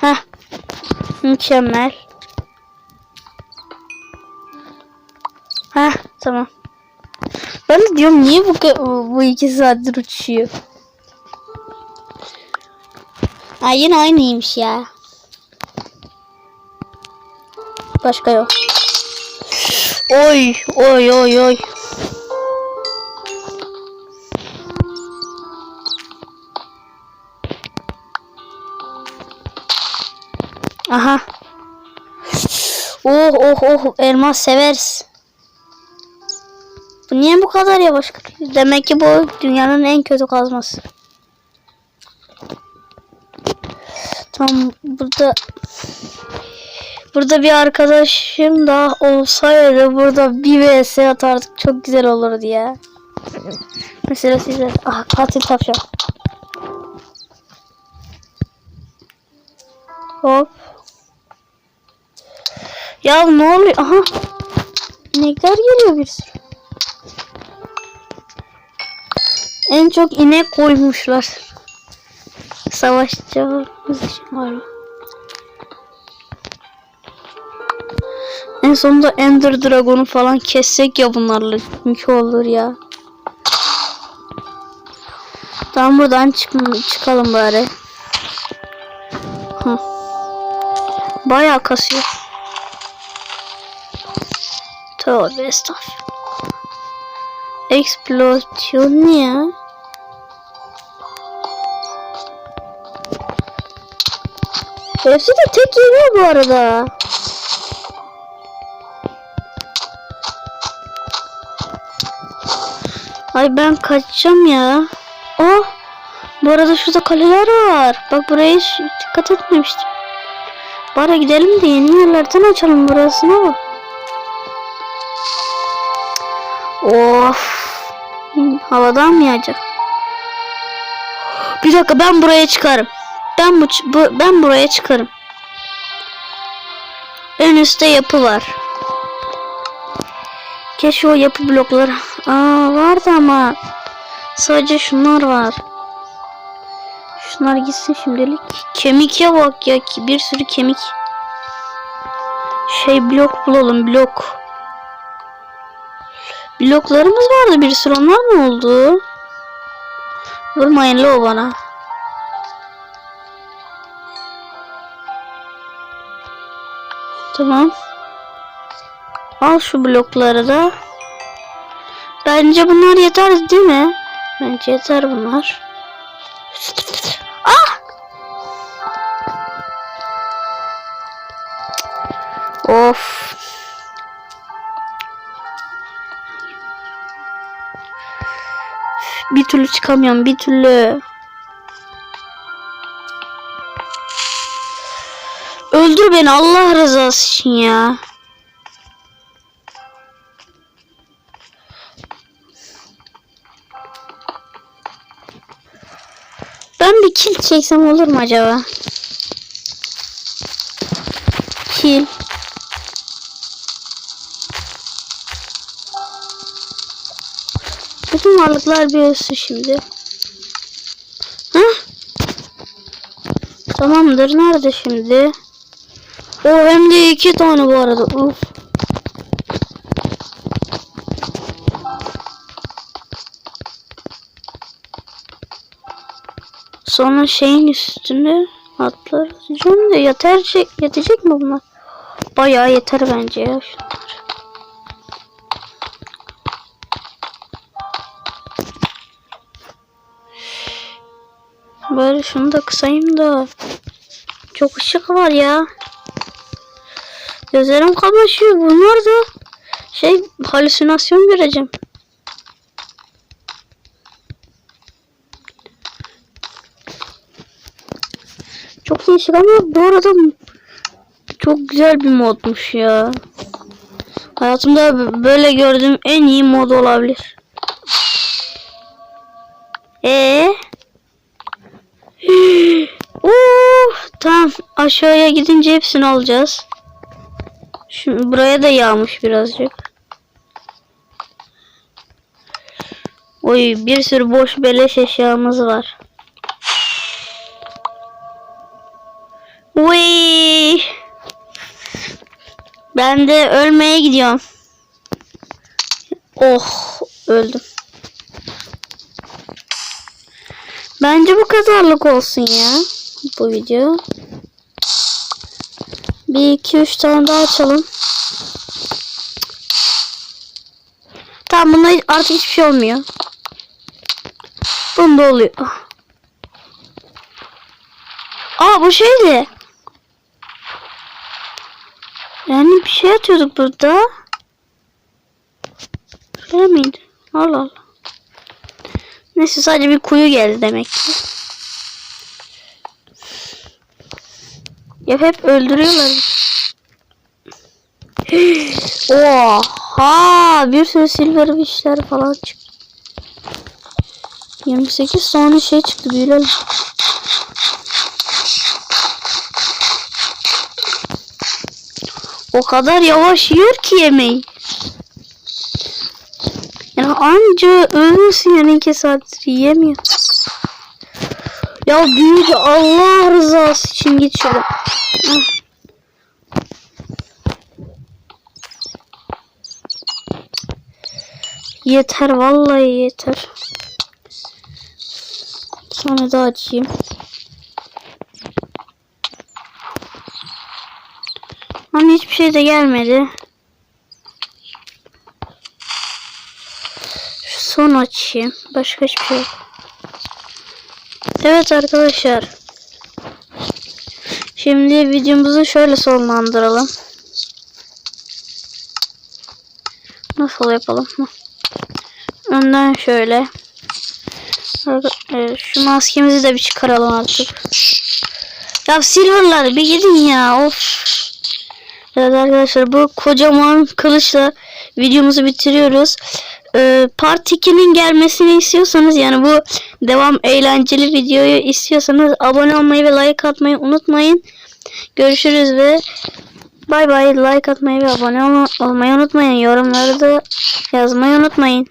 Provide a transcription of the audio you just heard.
Heh. Mükemmel. Heh tamam. Ben de diyorum niye bu, bu iki saattir uçuyor? Ay yine aynıymış ya. Başka yok. Oy oy oy oy. Aha. Oh oh oh elmas severiz. Bu niye bu kadar yavaş kırıyor? Demek ki bu dünyanın en kötü kazması. Tam burada burada bir arkadaşım daha olsaydı burada bir vs atardık çok güzel olurdu ya. Mesela size ah katil tavşan. Hop. Ya ne oluyor? Aha. İnekler geliyor bir sürü. En çok inek koymuşlar. Savaşacağımız için galiba. En sonunda Ender Dragon'u falan kessek ya bunlarla. Mükü olur ya. Tamam buradan çık çıkalım bari. Hı. Bayağı kasıyor. Tövbe estağfurullah. Eksplosyon ne ya? Hepsi de tek yemiyor bu arada. Ay ben kaçacağım ya. Oh. Bu arada şurada kaleler var. Bak buraya hiç dikkat etmemiştim. Bari gidelim de yeni yerlerden açalım burasına bak. Of. Havadan mı yağacak? Bir dakika ben buraya çıkarım. Ben bu, bu ben buraya çıkarım. En üstte yapı var. Keşke o yapı blokları. Aa vardı ama sadece şunlar var. Şunlar gitsin şimdilik. Kemike bak ya ki bir sürü kemik. Şey blok bulalım blok. Bloklarımız vardı bir sürü onlar ne oldu? Vurmayın lo bana. Tamam. Al şu blokları da. Bence bunlar yeter değil mi? Bence yeter bunlar. Ah! Of. Türlü çıkamıyorum bir türlü. Öldür beni Allah rızası için ya. Ben bir kill çeksem olur mu acaba? Kill. Varlıklar ölsün şimdi. Heh. Tamamdır. Nerede şimdi? O hem de iki tane bu arada. Uf. Sonra şeyin üstüne atlarız. Canım da yeter, yetecek mi bunlar? Bayağı yeter bence ya şunlar. Böyle şunu da kısayım da. Çok ışık var ya. Gözlerim kamaşıyor. Bunlar da şey halüsinasyon göreceğim. Çok değişik ama bu arada çok güzel bir modmuş ya. Hayatımda böyle gördüğüm en iyi mod olabilir. Ee? Uh, tamam aşağıya gidince hepsini alacağız. Şimdi buraya da yağmış birazcık. Oy bir sürü boş beleş eşyamız var. Uy. Ben de ölmeye gidiyorum. Oh öldüm. Bence bu kadarlık olsun ya. Bu video. Bir iki üç tane daha açalım. Tamam bunda artık hiçbir şey olmuyor. Bunda oluyor. Aa bu şeydi. Yani bir şey atıyorduk burada. Şey miydi? Allah Allah. Neyse sadece bir kuyu geldi demek ki. Ya hep öldürüyorlar. Oha! Bir sürü silver fishler falan çıktı. 28 tane şey çıktı büyülelim. O kadar yavaş yiyor ki yemeği. Anca ölürsün yani iki saattir yiyemiyor. Ya büyüdü Allah rızası için git şöyle. Yeter vallahi yeter. Sonra da açayım. Ama hiçbir şey de gelmedi. Şu son açayım. Başka hiçbir şey yok. Evet arkadaşlar. Şimdi videomuzu şöyle sonlandıralım. Nasıl yapalım? Önden şöyle. Evet, şu maskemizi de bir çıkaralım artık. Ya silverlar bir gidin ya of. Evet arkadaşlar bu kocaman kılıçla videomuzu bitiriyoruz. Ee, part 2'nin gelmesini istiyorsanız yani bu devam eğlenceli videoyu istiyorsanız abone olmayı ve like atmayı unutmayın. Görüşürüz ve bay bay like atmayı ve abone ol- olmayı unutmayın. Yorumları da yazmayı unutmayın.